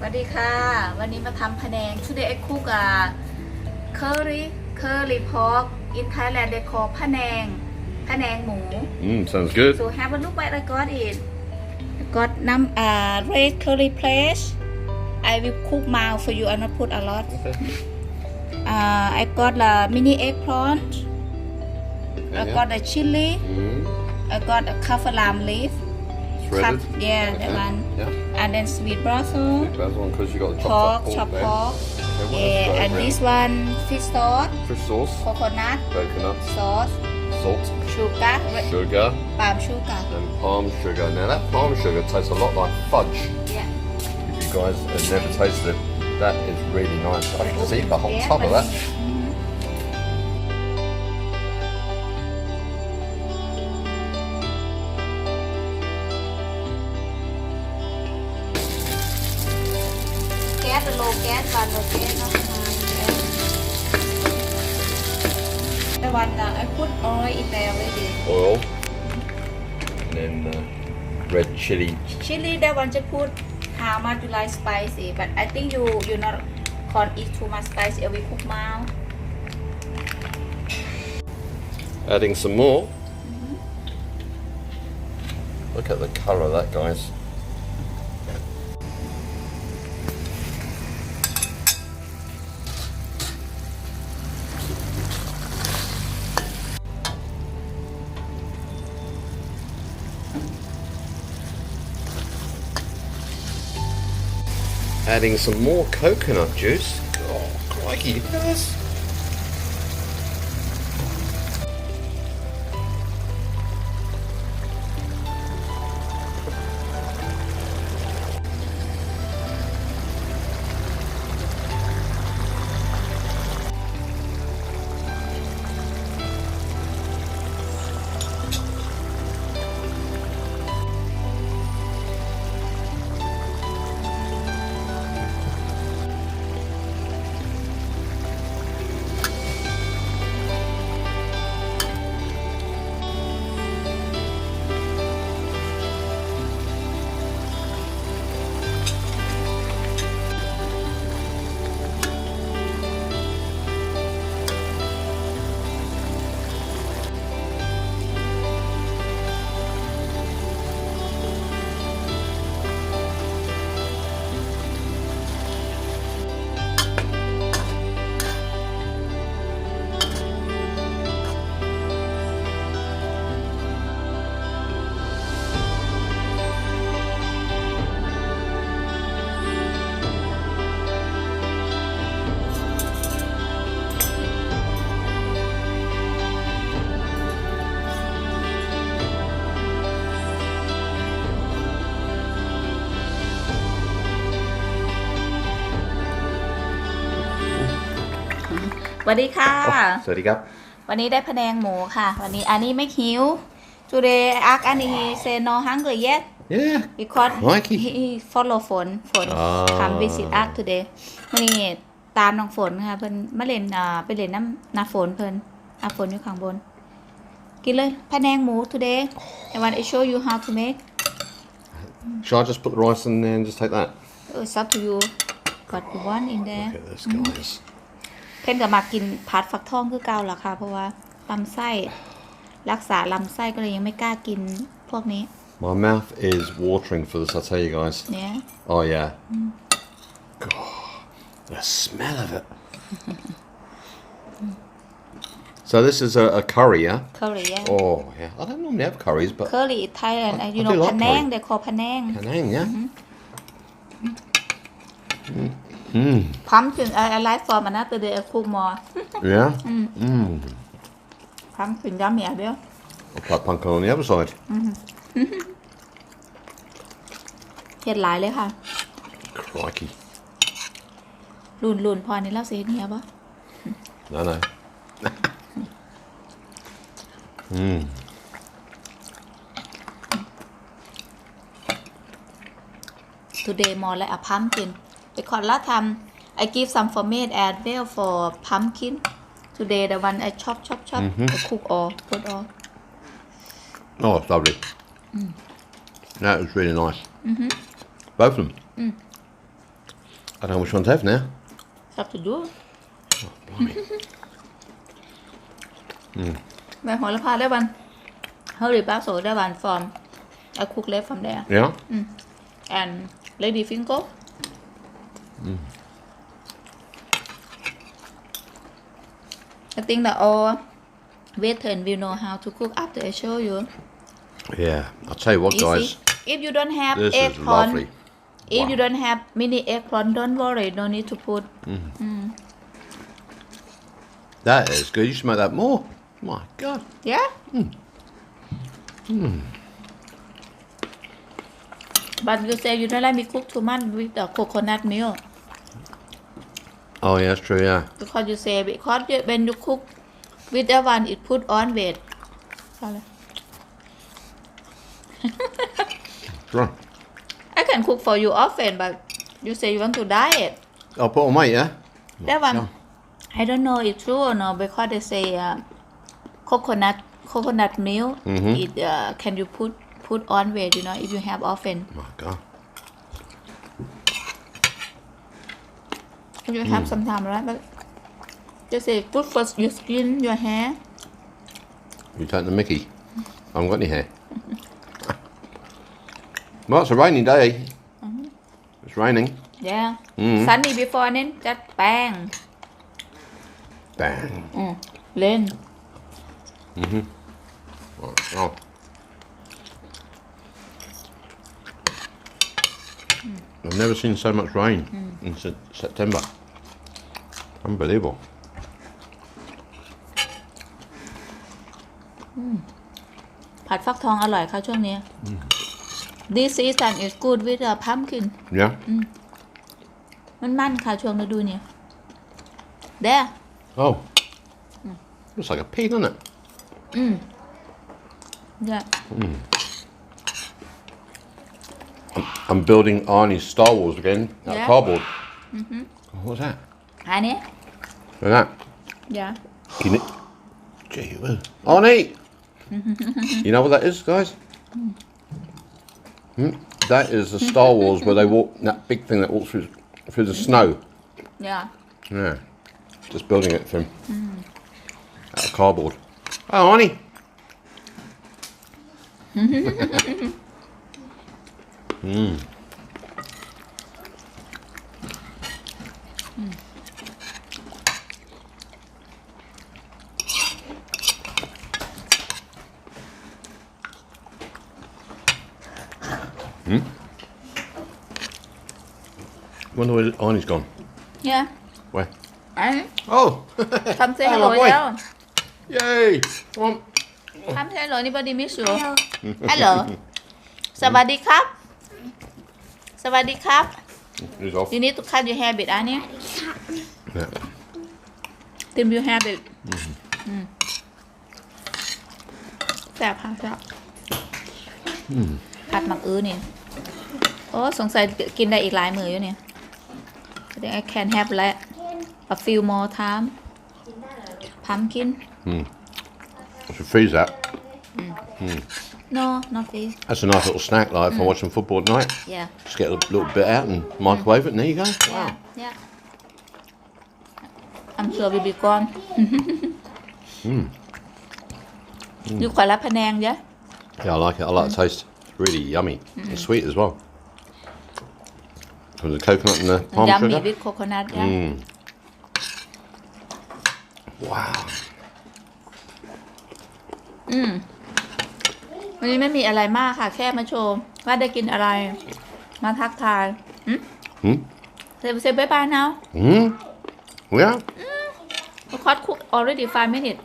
สวัสดีค่ะ วันนี้มาทำพะแนง Today I cook a curry curry pork in Thailand they call พะแนงพะแนงหมู Mm, sounds good. so have a look what I got it I got น้ำอ่า red curry paste I will cook mild for you I not put a lot Okay. uh, I got the mini eggplant I yeah. got the chili Mm, I got a kaffir lime leaf shredded. Cut- yeah that one Yeah. and then sweet basil Basil, because you got the chopped pork, chopped pork. Okay, Yeah, and in this one fish sauce, Fish sauce, coconut coconut, sauce, salt, sugar, sugar, palm sugar. and palm sugar. Now that palm sugar tastes a lot like fudge. Yeah. If you guys have never tasted it, that is really nice. I can just eat the whole Yeah, tub of that. Low gas one low gas not high gas. The one uh, I put oil in there already. Oil, and then uh, red chili. Chili that one just put how much you like spicy, but I think you you not can't eat too much spice will cook mild. Adding some more. Look at the colour of that, guys. Adding some more coconut juice. Oh, crikey, look at this. วัสดีค่ะ สวัสดีครับ วันนี้ได้พะแนงหมูค่ะ วันนี้อันนี้ไม่หิว today ask อันนี้ say no hungry yet Yeah. because Crikey. he follow ฝนฝนอ่าทำ visit us today วันนี้ตามน้องฝนค่ะเพิ่นมาเล่นอ่าไปเล่นน้ำนาฝนเพิ่นนาฝนอยู่ข้างบน กินเลยพะแนงหมู today I want to show you how to make Shall I just put the rice in there and just take that? it's up to you got one in there Look at this, guys. เพิ่นก็มากินผัดฟักทองคือเก่าล่ะค่ะ เพราะว่าลำไส้รักษาลำไส้ก็เลยยังไม่กล้ากินพวกนี้ My mouth is watering for this, I tell you guys. เนี่ย Oh, yeah. God, the smell of it. so, this is a, a curry, yeah? เคอรี่ Oh, yeah. I don't normally have curries, but เคอรี่ไทย and I- you I know do like พะแนง curry. เดี๋ยวขอพ Mm. Pumpkin. I, I like for another day. I cook more. yeah. Mm. Mm. Pumpkin yummy. I will. I'll put pumpkin on the other side. Mm. เห็ดหลายเลยค่ะ Crikey. รุนรุนพอนี่เราเสียเนี้ยปะ No, no. mm. ทูเดย์มอลและอพัมกิน pumpkin because last time I give some for maid as well for pumpkin today the one I chop chop chop I cook all put all Oh, it's lovely. That was really nice. Both of them. I don't know which one to have now. It's up to you Blimey. แบบโหระพาได้วันเฮาริบ้าโซได้วัน from I cook left from there yeah? and lady finger I think that all veteran will know how to cook after I show you Yeah. I'll tell you what, easy guys. if you don't have This is eggplant lovely. if Wow. you don't have mini eggplant don't worry no need to put mm. Mm. That is good. You should make that more. My God. yeah mm. but you say you don't let me cook too much with the coconut milk Oh, yeah, that's true, yeah. because you say because you, when you cook with that one it put on weight Sorry. Right. I can cook for you often but you say you want to diet I'll put on weight, yeah? that one God. I don't know if true or not because they say uh, coconut coconut milk Mhm. it uh, can you put put on weight you know if you have often My God. you hmm. have mm. some time, right? But just say, put first your skin, your hair. You take the Mickey. I haven't got any hair. well, it's a rainy day. Mm -hmm. It's raining. Yeah. Mm. Sunny before then, just bang. Bang. Mm. Lên. Mm-hmm. Oh. Hmm. I've never seen so much rain mm. in September. Unbelievable. ผัดฟักทองอร่อยค่ะช่วงนี้ This season is good with a pumpkin Yeah? มันมันค่ะช่วงฤดูนี้ There Oh. Looks like a pig, doesn't it? yeah I'm building Arnie's Star Wars again. That Yeah. cardboard. What's that? Annie? Look at that. Yeah. Can it? Gee whiz. Arnie! you know what that is, guys? Mm. That is the Star Wars where they walk, that big thing that walks through, through the snow. Yeah. Yeah. Just building it from mm. out of cardboard. Oh, Arnie! Mmm. Mm. Wonder where Arnie's gone. yeah Where? อันนี้ Oh! ทำเซฮัลโหล Hello, boy. แล้ว Yay! Come on. ทำเซฮัลโหลนี่บอดี้มิส you ฮัลโหลสวัสดีครับ สวัสดีครับ He's off. you need to cut your hair bit อันนี้ Yeah. trim your hair bit อืมแซ่บค่ะแซ่บผัดหมักอื้อนี่ โอ้สงสัยกินได้อีกหลายมืออยู่เนี่ย I think I can have like a few more time. Pumpkin. Mm. I should freeze that. Mm. No, not freeze. That's a nice little snack, like if I'm hmm. watching football at night. Yeah. Just get a little bit out and microwave it, and there you go. Yeah. Wow. Yeah. I'm sure we'll be gone. mm. You quite like Penang, yeah? Yeah, I like it. I like the hmm. taste. It's really yummy and sweet as well. From the coconut and the palm ยำมี sugar. วิ t โคโคนัทย Mm. Wow. วันนี้ไม่มีอะไรมากค่ะ แค่มาโชว์ ว่าได้กินอะไร มาทักทาย Hmm? เซฟเซฟบายบาย now Hmm? Yeah. the hot cook already five minutes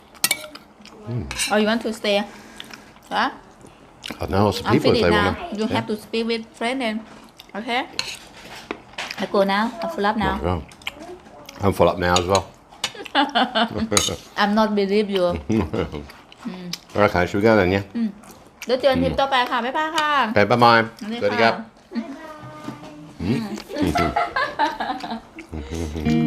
or you want to stay huh? I know lots of I'm people if finished they now want to. you have to speak with friend then okay I go now I full up now Well, I'm full up now as well. I'm not believe you Okay, should we go then, yeah? เดี๋ยวเจอกันทริปต่อไปค่ะ บ๊ายบายค่ะ Okay, bye bye. สวัสดี Good to ค่ะ go.